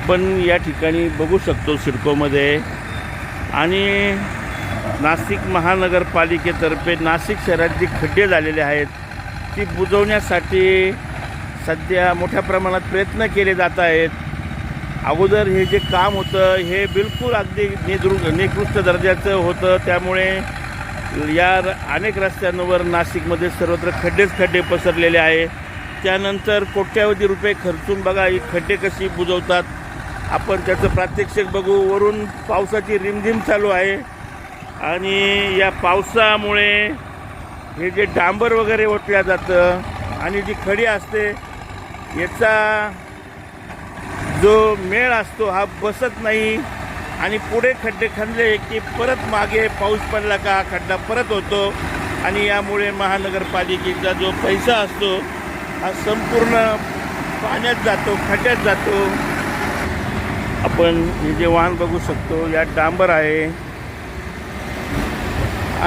आपण या ठिकाणी बघू शकतो सिडकोमध्ये. आणि नाशिक महानगरपालिकेतर्फे नाशिक शहरात जी खड्डे झालेले आहेत ती बुजवण्यासाठी सध्या मोठ्या प्रमाणात प्रयत्न केले जात आहेत. अगोदर हे जे काम होतं हे बिलकुल अगदी निदृ निकृष्ट दर्जाचं होतं. त्यामुळे या र- अनेक रस्त्यांवर नाशिकमध्ये सर्वत्र खड्डेच खड्डे पसरलेले आहे त्यानंतर कोट्यावधी रुपये खर्चून बघा ही खड्डे कशी बुजवतात. आपण त्याचं प्रात्यक्षिक बघू. वरून पावसाची रिमझिम चालू आहे. आणि या पावसामुळे हे जे डांबर वगैरे ओतल्या जातं आणि जी खडी असते याचा जो मेळ असतो हा बसत नाही. आणि पुढे खड्डे खणले की परत मागे पाऊस पडला का हा खड्डा परत होतो. आणि यामुळे महानगरपालिकेचा जो पैसा असतो हा संपूर्ण पाण्यात जातो खड्ड्यात जातो. आपण हे जे वाहन बघू शकतो यात डांबर आहे.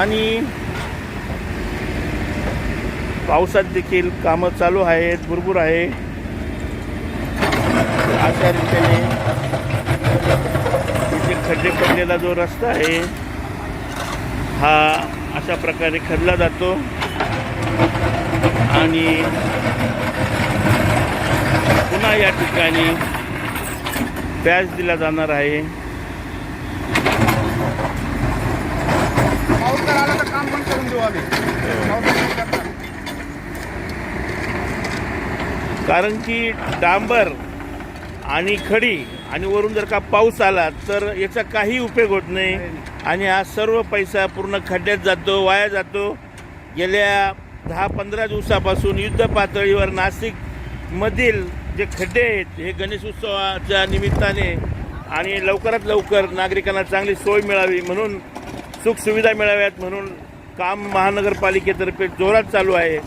आणि पावसात देखील कामं चालू आहेत भरपूर आहे. अशा रीतीने इथे खड्डे पडलेला जो रस्ता आहे हा अशा प्रकारे खडला जातो. आणि पुन्हा या ठिकाणी प्याज दिला जाणार आहे. काम करून कारण की डांबर आणि खडी आणि वरून जर का पाऊस आला तर याचा काही उपयोग होत नाही. आणि हा सर्व पैसा पूर्ण खड्ड्यात जातो वाया जातो. गेल्या दहा पंधरा दिवसापासून युद्ध पातळीवर नाशिकमधील जे खड्डे आहेत हे गणेश उत्सवाच्या निमित्ताने आणि लवकरात लवकर नागरिकांना चांगली सोय मिळावी म्हणून सुखसुविधा मिळाव्यात म्हणून काम महानगरपालिकेतर्फे जोरात चालू आहे.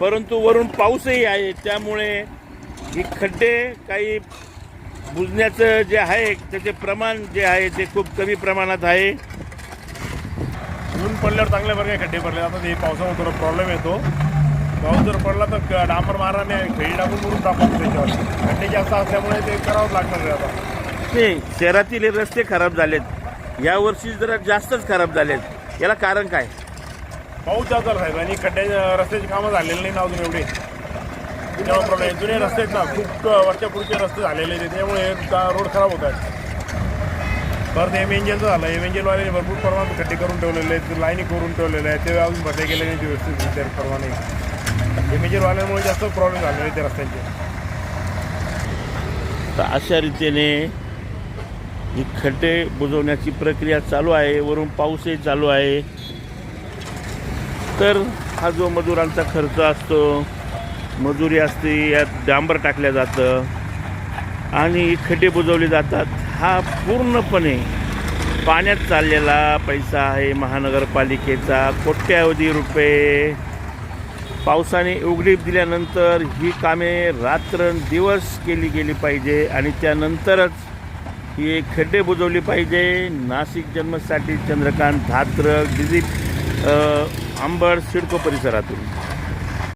परंतु वरून पाऊसही आहे त्यामुळे ही खड्डे काही बुजण्याचं जे आहे त्याचे प्रमाण जे आहे ते खूप कमी प्रमाणात आहे. ऊन पडल्यावर चांगल्या प्रकारे खड्डे पडले आता हे पावसामुळे थोडा प्रॉब्लेम येतो. पाऊस जर पडला तर डांबर माराने खेळी टाकून करून टाकतो त्याच्यावर. खड्डे जास्त असल्यामुळे ते करावंच लागणार आहे आता. नाही शहरातील हे रस्ते खराब झालेत. यावर्षी जरा जास्तच खराब झालेत. याला कारण काय? पाऊस जास्त साहेब आणि खड्ड्या रस्त्याची कामं झालेली नाही ना अजून एवढे. त्यामुळे प्रॉब्लेम जुने रस्ते आहेत ना खूप वरच्या पुढचे रस्ते झालेले आहेत. त्यामुळे रोड खराब होत आहेत. परत एम एंजलचं झालं. एम एंजलवाले भरपूर प्रमाणात खड्डे करून ठेवलेले आहेत. लाईनी करून ठेवलेले आहेत. ते अजून भरले गेले नाही ते व्यवस्थित त्या प्रमाणे जास्त प्रॉब्लेम झालेले आहेत त्या रस्त्यांचे. तर अशा रीतीने ही खड्डे बुजवण्याची प्रक्रिया चालू आहे वरून पाऊसही चालू आहे. तर हा जो मजुरांचा खर्च असतो मजुरी असते यात डांबर टाकल्या जातं आणि खड्डे बुजवले जातात. हा पूर्णपणे पाण्यात चाललेला पैसा आहे महानगरपालिकेचा. कोट्यावधी रुपये पावसाने उघडीप दिल्यानंतर ही कामे रात्रंदिवस केली गेली पाहिजे आणि त्यानंतरच ही खड्डे बुजवली पाहिजे. नाशिक जन्मसाठी चंद्रकांत धात्र डिजिट आंबड सिडको परिसरातून.